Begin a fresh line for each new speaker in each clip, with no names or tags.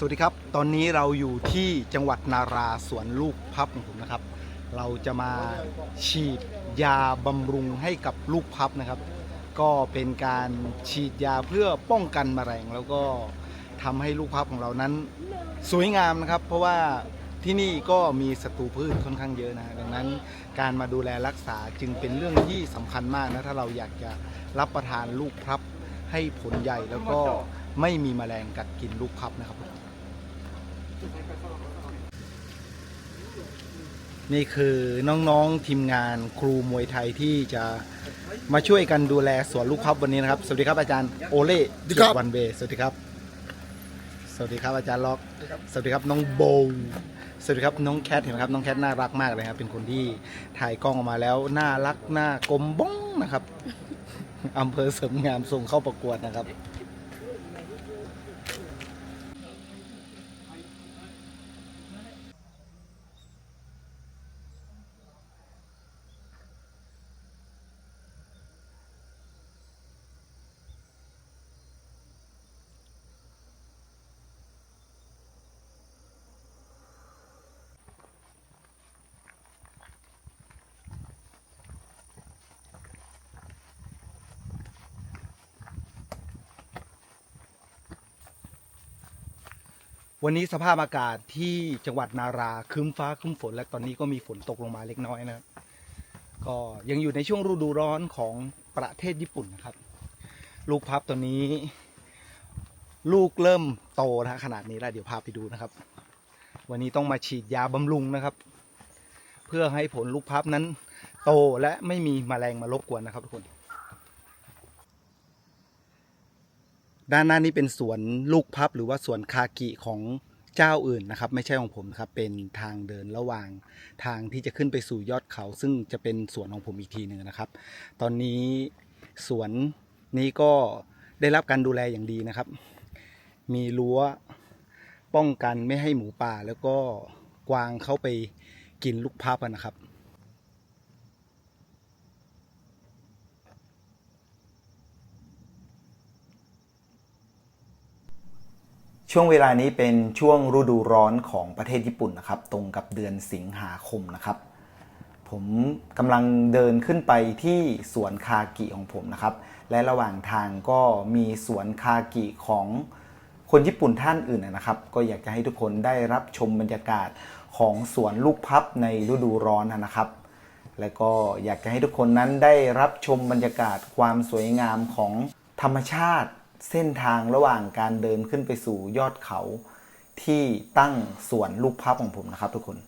สวัสดีครับ ตอนนี้เราอยู่ที่จังหวัดนาราสวนลูกพับของผมนะครับ เราจะมาฉีดยาบำรุงให้กับลูกพับนะครับ ก็เป็นการฉีดยาเพื่อป้องกันแมลงแล้วก็ทำให้ลูกพับของเรานั้น สวยงามนะครับ เพราะว่าที่นี่ก็มีศัตรูพืชค่อนข้างเยอะนะดังนั้นการมาดูแลรักษาจึงเป็นเรื่องที่สำคัญมากนะถ้าเราอยากจะรับประทานลูกพับให้ผลใหญ่แล้วก็ไม่มีแมลงกัดกินลูกพับนะครับ นี่คือน้องๆทีมงานครูมวยไทยที่จะมาช่วยกันดูแลสวนลูกพับวันนี้นะครับ สวัสดีครับอาจารย์โอเล่
สวัสดีครับ
วันเบสวัสดีครับ สวัสดีครับอาจารย์ล็อกสวัสดีครับน้องโบว์สวัสดีครับน้องแคทเห็นไหมครับน้องแคทน่ารักมากเลยครับเป็นคนที่ถ่ายกล้องออกมาแล้วน่ารักหน้ากลมบ้องนะครับอำเภอเสริมงามส่งเข้าประกวดนะครับ วันนี้สภาพอากาศที่จังหวัดนาราครึ้มฟ้าครึ้มฝนและตอนนี้ก็มีฝนตกลงมาเล็กน้อยนะครับก็ยังอยู่ในช่วงฤดูร้อนของประเทศญี่ปุ่นนะครับ ลูกพับตัวนี้ ลูกเริ่มโตนะขนาดนี้แล้วเดี๋ยวพาไปดูนะครับ วันนี้ต้องมาฉีดยาบำรุงนะครับ เพื่อให้ผลลูกพับนั้นโตและไม่มีแมลงมารบกวนนะครับทุกคน ด้านหน้านี้เป็นสวนลูกพับหรือว่าสวนคากิของเจ้าอื่นนะครับ ไม่ใช่ของผมนะครับเป็นทางเดินระหว่างทางที่จะขึ้นไปสู่ยอดเขา ซึ่งจะเป็นสวนของผมอีกทีหนึ่งนะครับ ตอนนี้สวนนี้ก็ได้รับการดูแลอย่างดีนะครับ มีรั้วป้องกันไม่ให้หมูป่า แล้วก็กวางเข้าไปกินลูกพับนะครับ ช่วงเวลานี้เป็นช่วงฤดูร้อนของประเทศญี่ปุ่นนะครับ ตรงกับเดือนสิงหาคมนะครับ ผมกำลังเดินขึ้นไปที่สวนคากิของผมนะครับ และระหว่างทางก็มีสวนคากิของคนญี่ปุ่นท่านอื่นนะครับ ก็อยากจะให้ทุกคนได้รับชมบรรยากาศของสวนลูกพับในฤดูร้อนนะครับ และก็อยากจะให้ทุกคนนั้นได้รับชมบรรยากาศความสวยงามของธรรมชาติ เส้นทางระหว่างการเดินขึ้นไปสู่ยอดเขาที่ตั้งสวนลูกพับของผมนะครับทุกคน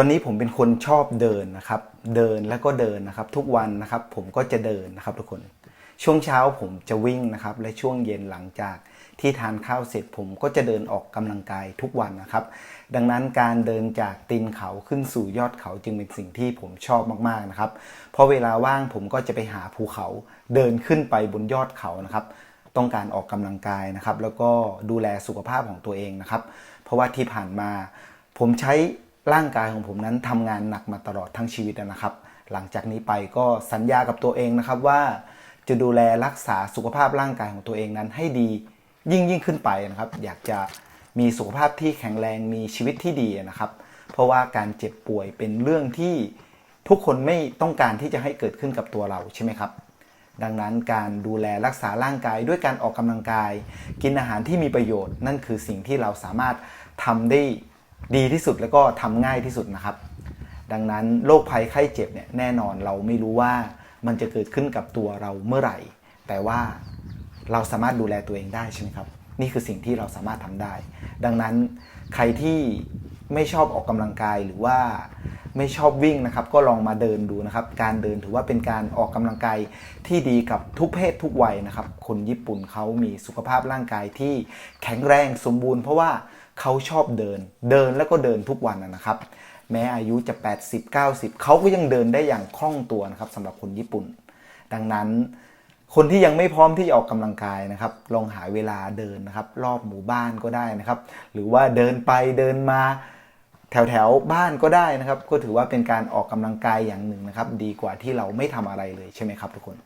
อนนี้ผมเป็นคนชอบเดินนะครับ เดินแล้วก็เดินนะครับ ทุกวันนะครับผมก็จะเดินนะครับทุกคน ช่วงเช้าผมจะวิ่งนะครับ และช่วงเย็นหลังจากที่ทานข้าวเสร็จผมก็จะเดินออกกำลังกายทุกวันนะครับ ดังนั้นการเดินจากตีนเขาขึ้นสู่ยอดเขาจึงเป็นสิ่งที่ผมชอบมากๆนะครับ เพราะเวลาว่างผมก็จะไปหาภูเขาเดินขึ้นไปบนยอดเขานะครับ ต้องการออกกำลังกายนะครับ แล้วก็ดูแลสุขภาพของตัวเองนะครับ เพราะว่าที่ผ่านมาผมใช้ ร่างกายของผมนั้นทำงานหนักมาตลอดทั้งชีวิตนะครับ หลังจากนี้ไปก็สัญญากับตัวเองนะครับว่าจะดูแลรักษาสุขภาพร่างกายของตัวเองนั้นให้ดียิ่งยิ่งขึ้นไปนะครับ อยากจะมีสุขภาพที่แข็งแรงมีชีวิตที่ดีนะครับ เพราะว่าการเจ็บป่วยเป็นเรื่องที่ทุกคนไม่ต้องการที่จะให้เกิดขึ้นกับตัวเราใช่ไหมครับ ดังนั้นการดูแลรักษาร่างกายด้วยการออกกำลังกาย กินอาหารที่มีประโยชน์ นั่นคือสิ่งที่เราสามารถทำได้ ดีที่สุดแล้วก็ทำง่ายที่สุดนะครับ ดังนั้นโรคภัยไข้เจ็บเนี่ยแน่นอนเราไม่รู้ว่ามันจะเกิดขึ้นกับตัวเราเมื่อไหร่ แต่ว่าเราสามารถดูแลตัวเองได้ใช่ไหมครับ นี่คือสิ่งที่เราสามารถทำได้ ดังนั้นใครที่ ไม่ชอบออกกำลังกายหรือว่าไม่ชอบวิ่งนะครับ ก็ลองมาเดินดูนะครับ การเดินถือว่าเป็นการออกกำลังกายที่ดีกับทุกเพศทุกวัยนะครับ คนญี่ปุ่นเขามีสุขภาพร่างกายที่แข็งแรงสมบูรณ์เพราะว่าเขาชอบเดิน เดินแล้วก็เดินทุกวันนะครับ แม้อายุจะ 80 90 เขาก็ยังเดินได้อย่างคล่องตัวนะครับสำหรับคนญี่ปุ่น ดังนั้นคนที่ยังไม่พร้อมที่จะออกกำลังกายนะครับ ลองหาเวลาเดินนะครับ รอบหมู่บ้านก็ได้นะครับ หรือว่าเดินไปเดินมา แถวแถวบ้านก็ได้นะครับ ก็ถือว่าเป็นการออกกำลังกายอย่างหนึ่งนะครับ ดีกว่าที่เราไม่ทำอะไรเลยใช่ไหมครับทุกคน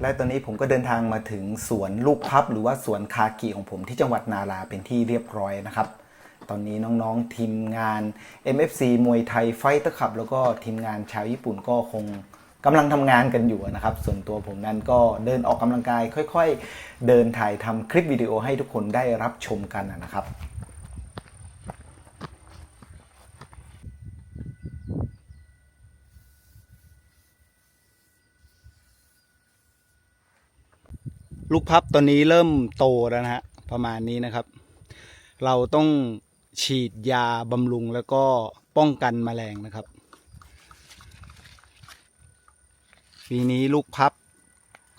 และตอนนี้ผมก็เดินทางมาถึงสวนลูกพับ หรือว่าสวนคากิของผมที่จังหวัดนาราเป็นที่เรียบร้อยนะครับ ตอนนี้น้องๆทีมงาน MFC มวยไทยไฟเตอร์คับ แล้วก็ทีมงานชาวญี่ปุ่นก็คงกำลังทำงานกันอยู่นะครับ ส่วนตัวผมนั้นก็เดินออกกำลังกาย ค่อย ๆ เดินถ่ายทำคลิปวิดีโอให้ทุกคนได้รับชมกันนะครับ ลูกพับตอนนี้เริ่มโตแล้วนะฮะประมาณนี้นะครับ เราต้องฉีดยาบำรุงแล้วก็ป้องกันแมลงนะครับปีนี้ลูกพับ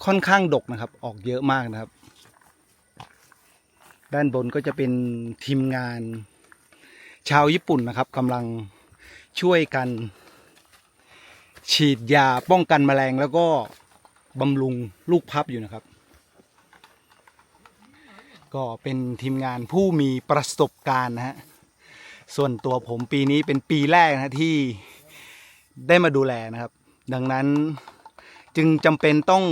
ค่อนข้างดกนะครับ ออกเยอะมากนะครับ ด้านบนก็จะเป็นทีมงาน ชาวญี่ปุ่นนะครับกำลังช่วยกัน ฉีดยาป้องกันแมลงแล้วก็บำรุงลูกพับอยู่นะครับ ก็เป็นทีมงานผู้มีประสบการณ์นะฮะส่วนตัวผมปีนี้เป็นปีแรกนะที่ได้มาดูแลนะครับ ดังนั้นจึงจำเป็นต้อง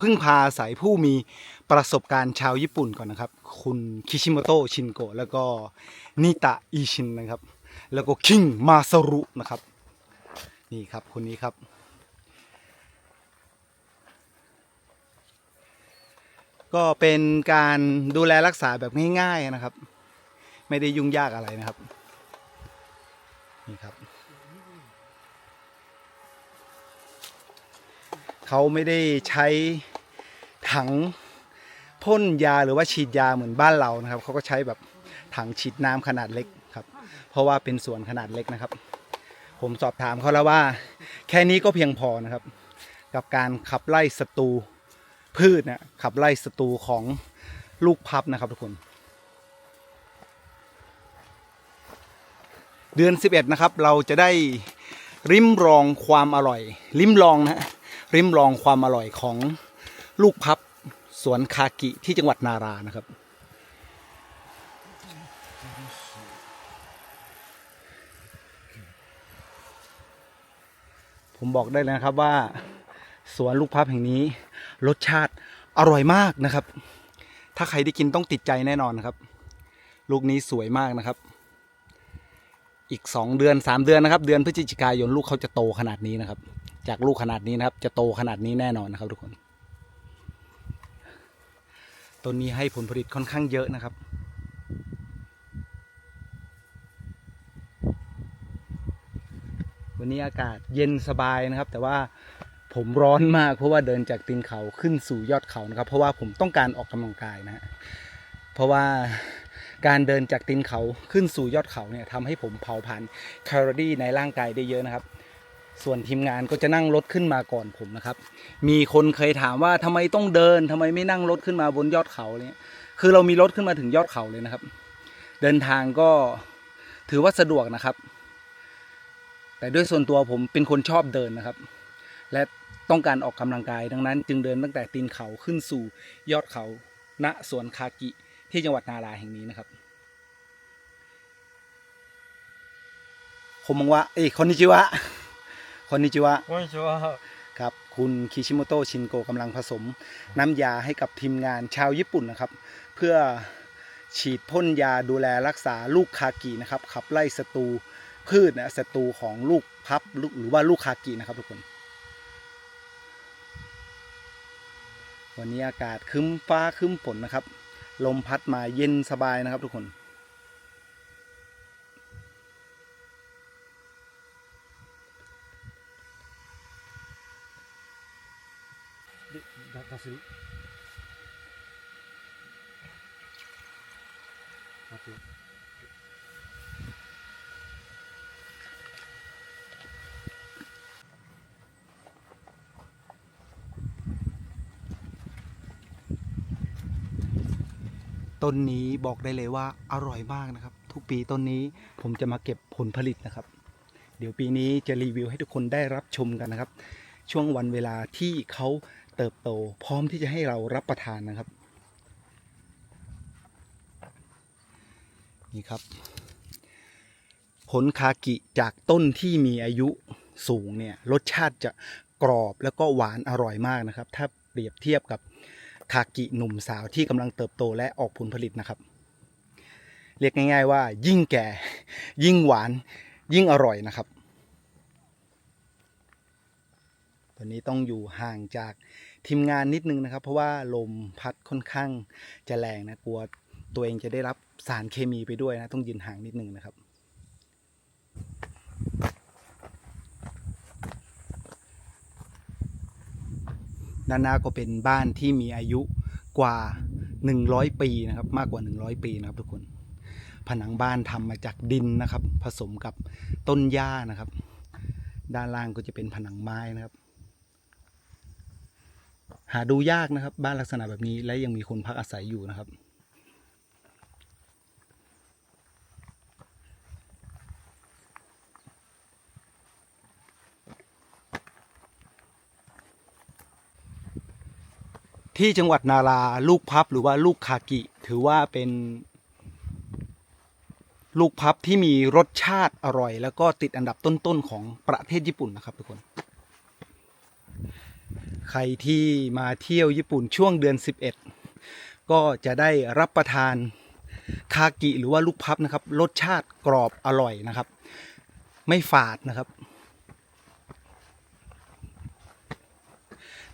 พึ่งพาอายผู้มีประสบการณ์ชาวญี่ปุ่นก่อนนะครับ คุณคิชิโมโตะชินโกะแล้วก็นิตะอิชินนะครับ แล้วก็คิงมาซารุนะครับ นี่ครับคนนี้ครับ ก็เป็นการดูแลรักษาแบบง่ายๆนะครับ ไม่ได้ยุ่งยากอะไรนะครับ นี่ครับ เขาไม่ได้ใช้ถังพ่นยาหรือว่าฉีดยาเหมือนบ้านเรานะครับ เขาก็ใช้แบบถังฉีดน้ำขนาดเล็กครับ เพราะว่าเป็นสวนขนาดเล็กนะครับ ผมสอบถามเขาแล้วว่า แค่นี้ก็เพียงพอนะครับ กับการขับไล่ศัตรู พืชนะขับไล่ศัตรูของลูกพับนะครับทุกคน เดือน 11 นะครับ เราจะได้ริมรองความอร่อย ริมลองนะฮะริมรองความอร่อยของลูกพับสวนคากิที่จังหวัดนารานะครับ ผมบอกได้เลยนะครับว่า สวนลูกพับแห่งนี้ รสชาติอร่อยมากนะครับ ถ้าใครได้กินต้องติดใจแน่นอนนะครับ ลูกนี้สวยมากนะครับ อีกสองเดือนสามเดือนนะครับ เดือนพฤศจิกายนลูกเขาจะโตขนาดนี้นะครับ จากลูกขนาดนี้นะครับ จะโตขนาดนี้แน่นอนนะครับ ทุกคนต้นนี้ให้ผลผลิตค่อนข้างเยอะนะครับวันนี้อากาศเย็นสบายนะครับ แต่ว่า ผมร้อนมากเพราะว่าเดินจากตีนเขาขึ้นสู่ยอดเขานะครับ เพราะว่าผมต้องการออกกำลังกายนะฮะเพราะว่าการเดินจากตีนเขาขึ้นสู่ยอดเขาเนี่ยทำให้ผมเผาผลาญแคลอรี่ในร่างกายได้เยอะนะครับ ส่วนทีมงานก็จะนั่งรถขึ้นมาก่อนผมนะครับ มีคนเคยถามว่าทำไมต้องเดินทำไมไม่นั่งรถขึ้นมาบนยอดเขาเนี่ยคือเรามีรถขึ้นมาถึงยอดเขาเลยนะครับ เดินทางก็ถือว่าสะดวกนะครับ แต่ด้วยส่วนตัวผมเป็นคนชอบเดินนะครับ และ ต้องการออกกำลังกายดังนั้น จึงเดินตั้งแต่ตีนเขาขึ้นสู่ยอดเขาณสวนคากิที่จังหวัดนาราแห่งนี้นะครับผมมองว่าเอ้คนนิจิวะคนนิจิวะ
คนนิจิวะ
ครับคุณคิชิโมโตะชินโกกำลังผสมน้ำยาให้กับทีมงานชาวญี่ปุ่นนะครับ เพื่อฉีดพ่นยาดูแลรักษาลูกคากินะครับขับไล่ศัตรูพืชนะศัตรูของลูกพับหรือว่าลูกคากินะครับทุกคน วันนี้อากาศคึ้มฟ้าคึ้มฝนนะครับ ลมพัดมาเย็นสบายนะครับทุกคน ต้นนี้บอกได้เลยว่าอร่อยมากนะครับ ทุกปีต้นนี้ผมจะมาเก็บผลผลิตนะครับ เดี๋ยวปีนี้จะรีวิวให้ทุกคนได้รับชมกันนะครับ ช่วงวันเวลาที่เขาเติบโตพร้อมที่จะให้เรารับประทานนะครับ นี่ครับ ผลคากิจากต้นที่มีอายุสูงเนี่ยรสชาติจะกรอบแล้วก็หวานอร่อยมากนะครับ ถ้าเปรียบเทียบกับ คากิหนุ่มสาวที่กำลังเติบโตและออกผลผลิตนะครับ เรียกง่าย ๆ ว่า ยิ่งแก่ ยิ่งหวาน ยิ่งอร่อยนะครับ ตอนนี้ต้องอยู่ห่างจากทีมงานนิดนึงนะครับ เพราะว่าลมพัดค่อนข้างจะแรงนะกลัวตัวเองจะได้รับสารเคมีไปด้วยนะ ต้องยืนห่างนิดนึงนะครับ ด้านหน้าก็เป็นบ้านที่มีอายุกว่า 100 ปีนะครับ มากกว่า 100 ปีนะครับทุกคน ผนังบ้านทำมาจากดินนะครับ ผสมกับต้นหญ้านะครับ ด้านล่างก็จะเป็นผนังไม้นะครับ หาดูยากนะครับ บ้านลักษณะแบบนี้และยังมีคนพักอาศัยอยู่นะครับ ที่จังหวัดนาราลูกพับหรือว่าลูกคากิ ถือว่าเป็น ลูกพับที่มีรสชาติอร่อย แล้วก็ติดอันดับต้นๆของประเทศญี่ปุ่นนะครับทุกคน ใครที่มาเที่ยวญี่ปุ่นช่วงเดือน 11 ก็จะได้รับประทานคากิหรือว่าลูกพับนะครับ รสชาติกรอบอร่อยนะครับ ไม่ฝาดนะครับ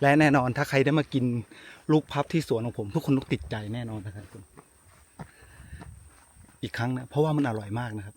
และแน่นอนถ้าใครได้มากิน ลูกพับที่สวนของผมทุกคนต้องติดใจแน่นอนนะครับทุกคนอีกครั้งนะเพราะว่ามันอร่อยมากนะครับ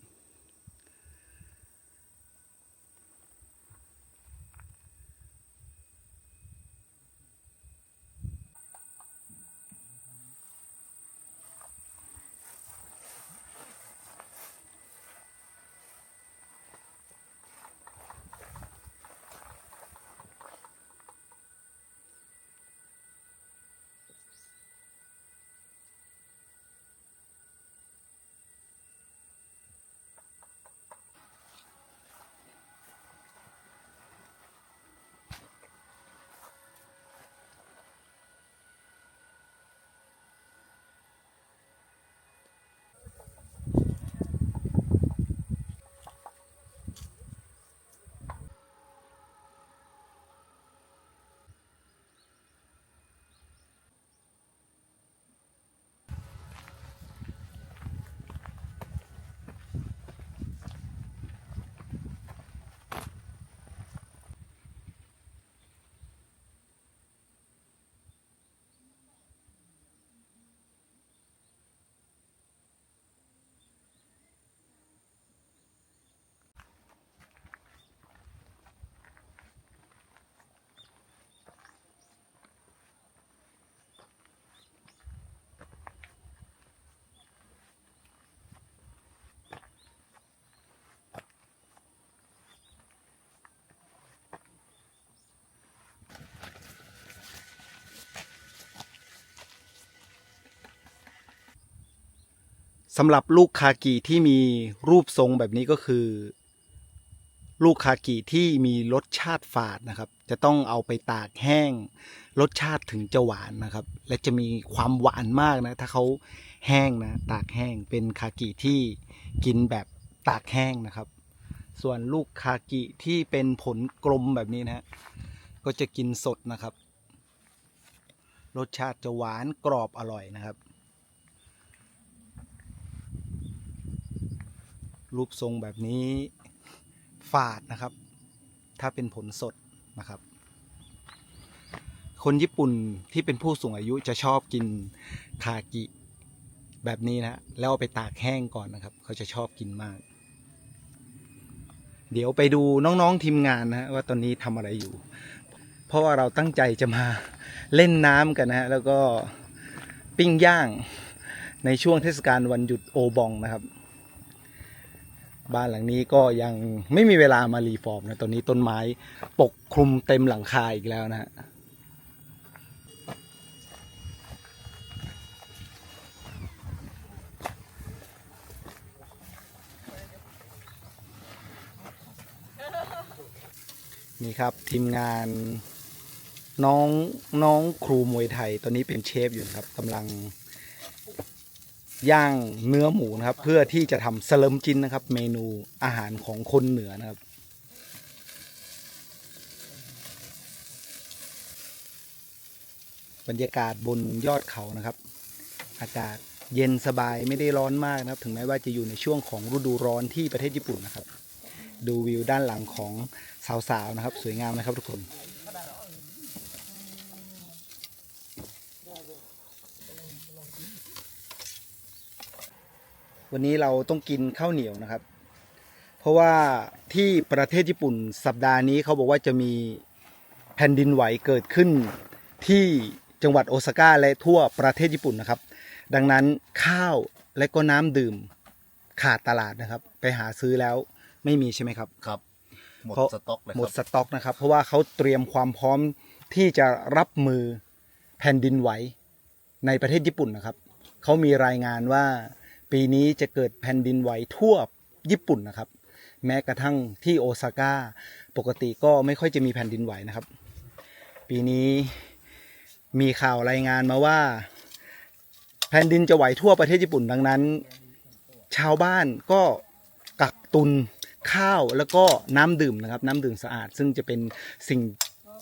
สำหรับลูกคากิที่มีรูปทรงแบบนี้ก็คือ ลูกคากิที่มีรสชาติฝาดนะครับ จะต้องเอาไปตากแห้ง รสชาติถึงจะหวานนะครับ และจะมีความหวานมากนะ ถ้าเขาแห้งนะ ตากแห้งเป็นคากิที่กินแบบตากแห้งนะครับ ส่วนลูกคากิที่เป็นผลกลมแบบนี้นะฮะก็จะกินสดนะครับ รสชาติจะหวานกรอบอร่อยนะครับ รูปทรงแบบนี้ฝาดนะครับ ถ้าเป็นผลสดนะครับ คนญี่ปุ่นที่เป็นผู้สูงอายุจะชอบกินคากิแบบนี้นะ แล้วเอาไปตากแห้งก่อนนะครับ เขาจะชอบกินมาก เดี๋ยวไปดูน้องๆทีมงานนะฮะว่าตอนนี้ทำอะไรอยู่ เพราะว่าเราตั้งใจจะมาเล่นน้ำกันนะฮะแล้วก็ปิ้งย่างในช่วงเทศกาลวันหยุดโอบองนะครับ บ้านหลังนี้ก็ยังไม่มีเวลามารีฟอร์มนะตอนนี้ต้นไม้ปกคลุมเต็มหลังคาอีกแล้วนะฮะนี่ครับทีมงานน้องน้องครูมวยไทย ตอนนี้เป็นเชฟอยู่ครับกำลัง ย่างเนื้อหมูนะครับ เพื่อที่จะทำสเลิมจินนะครับ เมนูอาหารของคนเหนือนะครับ บรรยากาศบนยอดเขานะครับ อากาศเย็นสบายไม่ได้ร้อนมากนะครับ ถึงแม้ว่าจะอยู่ในช่วงของฤดูร้อนที่ประเทศญี่ปุ่นนะครับ ดูวิวด้านหลังของสาวๆนะครับ สวยงามนะครับทุกคน วันนี้เราต้องกินข้าวเหนียวนะครับ เพราะว่าที่ประเทศญี่ปุ่นสัปดาห์นี้เขาบอกว่าจะมีแผ่นดินไหวเกิดขึ้นที่จังหวัดโอซาก้าและทั่วประเทศญี่ปุ่นนะครับ ดังนั้นข้าวและก็น้ำดื่มขาดตลาดนะครับ ไปหาซื้อแล้วไม่มีใช่ไหมครับ
ครับ หมด
เพราะ
สต็อกเลย
หม
ค
ด
รับ
สต็อกนะครับ เพราะว่าเขาเตรียมความพร้อมที่จะรับมือแผ่นดินไหวในประเทศญี่ปุ่นนะครับ เขามีรายงานว่า ปีนี้จะเกิดแผ่นดินไหวทั่วญี่ปุ่นนะครับ แม้กระทั่งที่โอซาก้าปกติก็ไม่ค่อยจะมีแผ่นดินไหวนะครับ ปีนี้มีข่าวรายงานมาว่า แผ่นดินจะไหวทั่วประเทศญี่ปุ่นดังนั้น ชาวบ้านก็กักตุนข้าวแล้วก็น้ำดื่มนะครับ น้ำดื่มสะอาด ซึ่งจะเป็นสิ่ง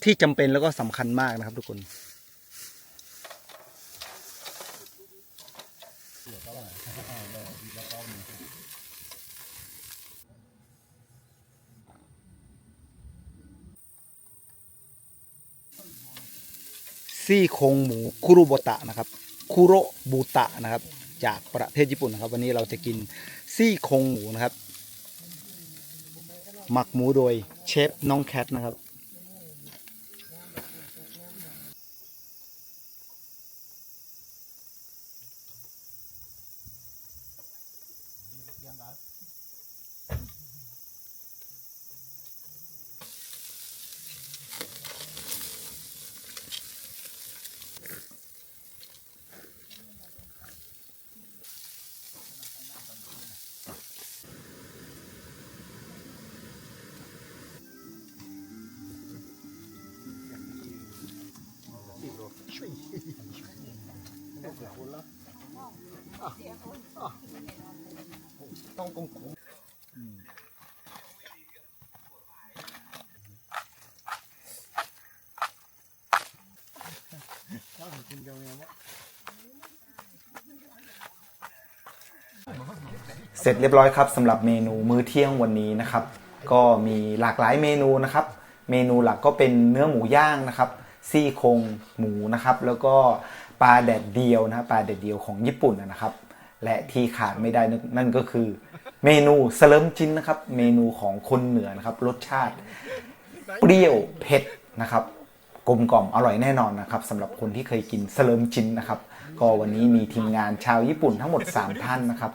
ที่จำเป็นแล้วก็สำคัญมากนะครับทุกคน ซี่โครงหมูคุรุโบตะนะครับคุโรบูตะนะครับ จากประเทศญี่ปุ่นนะครับ วันนี้เราจะกินซี่โครงหมูนะครับ หมักหมูโดยเชฟน้องแคทนะครับ ต้องกง เสร็จเรียบร้อยครับสำหรับเมนูมื้อเที่ยงวันนี้นะครับ ก็มีหลากหลายเมนูนะครับ เมนูหลักก็เป็นเนื้อหมูย่างนะครับ ซี่โครงหมูนะครับ แล้วก็ปลาแดดเดียวนะปลาแดดเดียวของญี่ปุ่นนะครับ และที่ขาดไม่ได้นั่นก็คือ เมนูสเลิมจินนะครับ เมนูของคนเหนือนะครับ รสชาติ เปรี้ยวเผ็ดนะครับกลมกล่อมอร่อยแน่นอนนะครับสำหรับคนที่เคยกินสเลิมจินนะครับ ก็วันนี้มีทีมงานชาวญี่ปุ่นทั้งหมด 3 ท่านนะครับ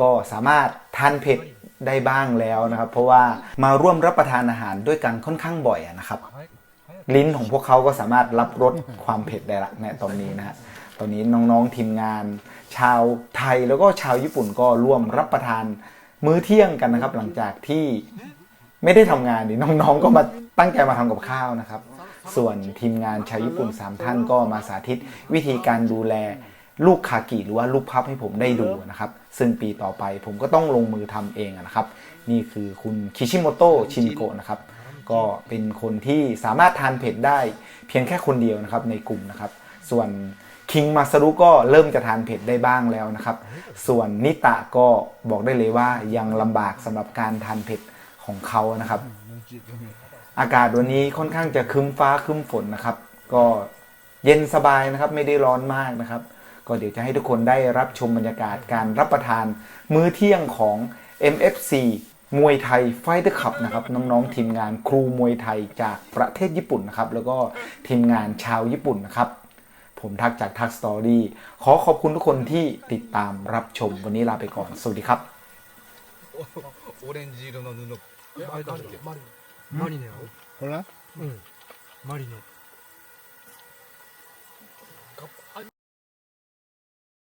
ก็สามารถทานเผ็ดได้บ้างแล้วนะครับ เพราะว่ามาร่วมรับประทานอาหารด้วยกันค่อนข้างบ่อยนะครับ ลิ้นของพวกเขาก็สามารถรับรสความเผ็ดได้ละในตอนนี้นะฮะตอนนี้น้องๆทีมงาน ชาวไทยแล้วก็ชาวญี่ปุ่นก็ร่วมรับประทานมื้อเที่ยงกันนะครับ หลังจากที่ไม่ได้ทำงานนี่น้องๆ ก็มาตั้งใจมาทำกับข้าวนะครับ ส่วนทีมงานชาวญี่ปุ่น 3 ท่านก็มาสาธิตวิธีการดูแล ลูกคากิหรือว่าลูกพับให้ผมได้ดูนะครับ ซึ่งปีต่อไปผมก็ต้องลงมือทำเองนะครับ นี่คือคุณคิชิโมโตะชินโกะนะครับ ก็เป็นคนที่สามารถทานเผ็ดได้เพียงแค่คนเดียวนะครับในกลุ่มนะครับ ส่วนคิงมาซารุก็เริ่มจะทานเผ็ดได้บ้างแล้วนะครับ ส่วนนิตะก็บอกได้เลยว่ายังลำบากสำหรับการทานเผ็ดของเขานะครับ อากาศวันนี้ค่อนข้างจะครึ้มฟ้าครึ้มฝนนะครับ ก็เย็นสบายนะครับ ไม่ได้ร้อนมากนะครับ ก็เดี๋ยวจะให้ทุกคนได้รับชมบรรยากาศการรับประทานมื้อเที่ยงของ MFC มวยไทยไฟเตอร์คัพนะครับน้องๆทีมงานครูมวยไทยจากประเทศญี่ปุ่นนะครับ แล้วก็ทีมงานชาวญี่ปุ่นนะครับ ผมทักจากทักสตอรี่ขอขอบคุณทุกคนที่ติดตามรับชมวันนี้ลาไปก่อน สวัสดีครับ
オレンジ色の布
えあれ誰だっけマリネマリネやろ
ほら
うんマリネ